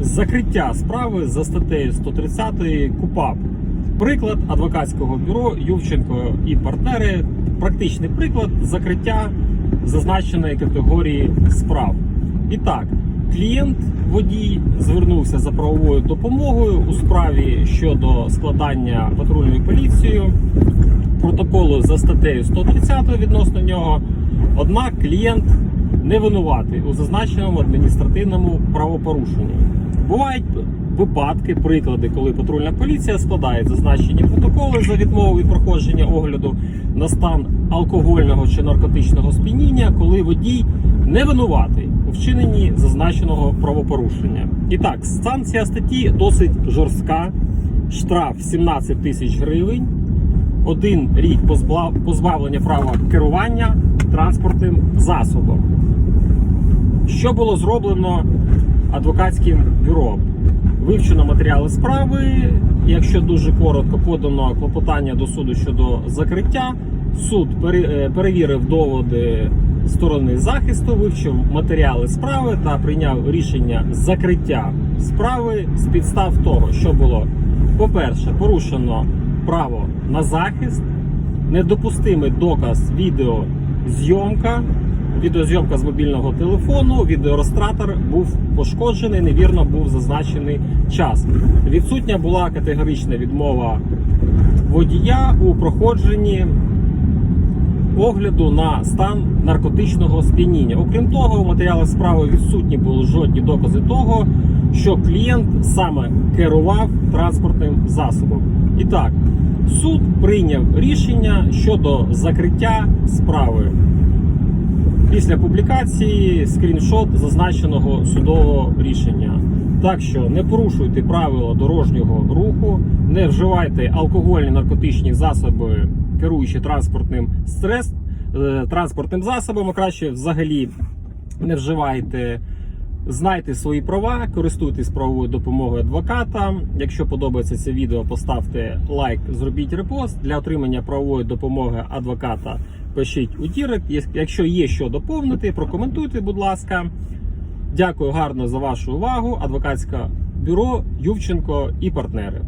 закриття справи за статтею 130 КУПАП. Приклад адвокатського бюро Ювченко і партнери. Практичний приклад закриття зазначеної категорії справ. І так, клієнт водій звернувся за правовою допомогою у справі щодо складання патрульною поліцією протоколу за статтею 130 відносно нього. Однак клієнт не винуватий у зазначеному адміністративному правопорушенні. Бувають випадки, приклади, коли патрульна поліція складає зазначені протоколи за відмову від проходження огляду на стан алкогольного чи наркотичного сп'яніння, коли водій не винуватий у вчиненні зазначеного правопорушення. І так, санкція статті досить жорстка. Штраф 17 тисяч гривень один рік позбав- позбавлення права керування транспортним засобом. Що було зроблено адвокатським бюро? Вивчено матеріали справи. Якщо дуже коротко подано клопотання до суду щодо закриття, суд е, перевірив доводи сторони захисту, вивчив матеріали справи та прийняв рішення закриття справи з підстав того, що було, по-перше, порушено право на захист, недопустимий доказ відеозйомка. Відеозйомка з мобільного телефону, відеореєстратор був пошкоджений, невірно був зазначений час. Відсутня була категорична відмова водія у проходженні огляду на стан наркотичного сп'яніння. Окрім того, у матеріалах справи відсутні були жодні докази того, що клієнт саме керував транспортним засобом. І так, суд прийняв рішення щодо закриття справи. Після публікації скріншот зазначеного судового рішення. Так що не порушуйте правила дорожнього руху, не вживайте алкогольні наркотичні засоби, керуючи транспортним стрес, е, транспортним засобом, а краще взагалі не вживайте. Знайте свої права, користуйтесь правовою допомогою адвоката. Якщо подобається це відео, поставте лайк, зробіть репост. Для отримання правової допомоги адвоката пишіть у Дірект. Якщо є що доповнити, прокоментуйте, будь ласка. Дякую гарно за вашу увагу. Адвокатське бюро Ювченко і партнери.